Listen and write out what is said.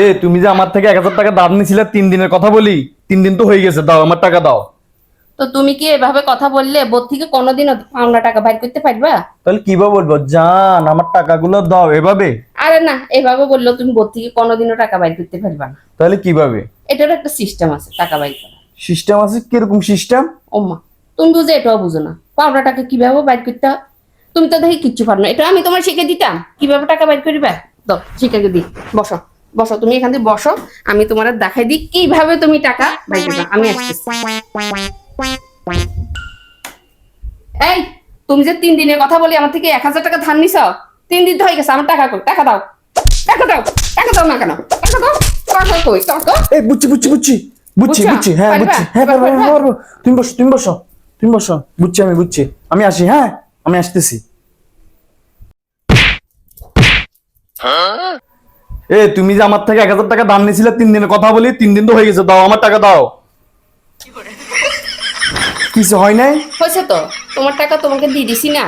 এ তুমি যে আমার থেকে এক হাজার টাকা দাম নিছিলে তিন দিনের কথা বলি। তিন দিন তো হয়ে গেছে দাও আমার টাকা দাও। তো তুমি কি এভাবে কথা বললে বোধ থেকে কোনোদিনও পাওনা টাকা বাইর করতে পারবা? তাহলে কীভাবে বলব? জান আমার টাকাগুলো দাও এভাবে। আরে না এভাবে বললেও তুমি বোধ থেকে কোনোদিনও টাকা বাইর করতে পারবা না। তাহলে কীভাবে? এটারও একটা সিস্টেম আছে টাকা বাইর করা সিস্টেম আছে? কীরকম সিস্টেম ওম্মা তুমি বুঝে এটাও বুঝো না। পাওনা টাকা কীভাবে বাইর করতে তুমি তো দেখি কিচ্ছু পারো না। এটা আমি তোমার শিখে দিতাম। কীভাবে টাকা বাইর করিবা? দাও শিখে দিই। বসো। বসো তুমি এখান থেকে বসো আমি তোমার দেখাই দিই কীভাবে তুমি টাকা বাইর আমি আসতেছি এই তুমি যে তিন দিনের কথা বলি আমার থেকে এক হাজার টাকা ধার নিছ? তিন দিন তো হয়ে গেছে আমার টাকা কই? টাকা দাও। টাকা দাও। টাকা দাও না কেন? টাকা দাও। টাকা কই? টাকা এই বুঝছি বুঝছি বুঝছি। বুঝছি বুঝছ? হ্যাঁ? বুঝছি। হ্যাঁ পারব পারবা? তুমি বসো তুমি বসো তুমি বসো। বুঝছি আমি বুঝছি। আমি আসি হ্যাঁ? আমি আসতেছি। এ তুমি যে আমার থেকে এক হাজার টাকা দাম নিয়েছিলে তিন দিনের কথা বলি তিন দিন তো হয়ে গেছে দাও আমার টাকা দাও। কিছু হয় নাই? হয়েছে তো তোমার টাকা তোমাকে দিয়ে দিছি না।